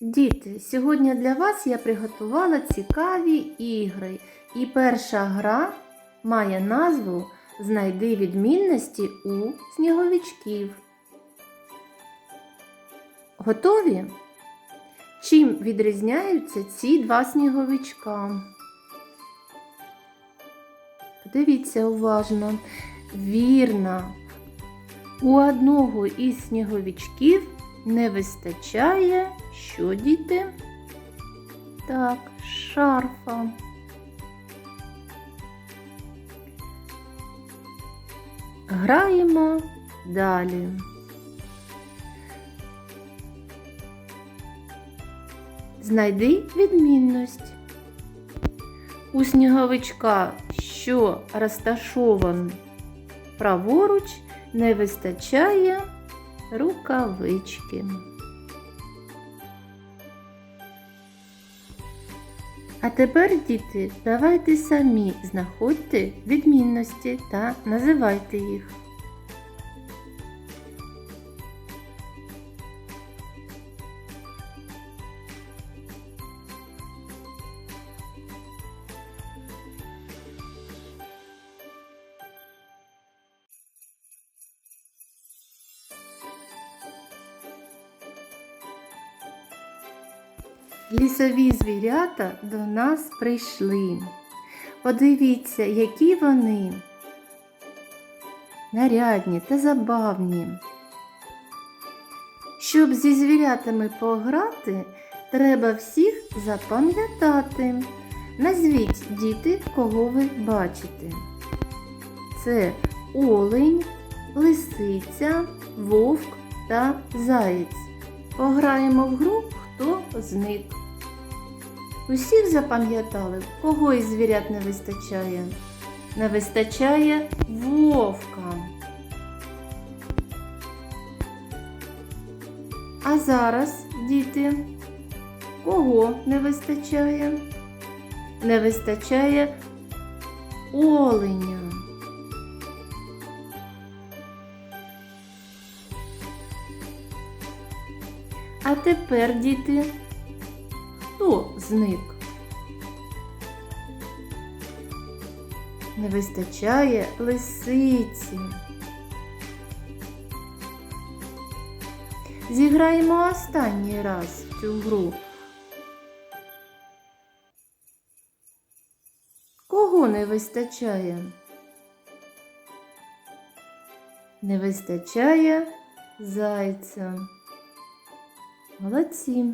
Діти, сьогодні для вас я приготувала цікаві ігри. І перша гра має назву Знайди відмінності у сніговичків. Готові? Чим відрізняються ці два сніговичка? Подивіться уважно. Вірно. У одного із сніговичків не вистачає що діти? Так, шарфа. Граємо далі. Знайди відмінність. У сніговичка, що розташований праворуч, не вистачає рукавички. А тепер, діти, давайте самі знаходьте відмінності та називайте їх. Лісові звірята до нас прийшли. Подивіться, які вони нарядні та забавні. Щоб зі звірятами пограти, треба всіх запам'ятати. Назвіть діти, кого ви бачите. Це олень, лисиця, вовк та заєць. Пограємо в гру, хто зник. Усіх запам'ятали, кого із звірят не вистачає? Не вистачає вовка. А зараз, діти, кого не вистачає? Не вистачає оленя. А тепер, діти, хто зник? Не вистачає лисиці. Зіграємо останній раз цю гру. Кого не вистачає? Не вистачає зайця. Молодці.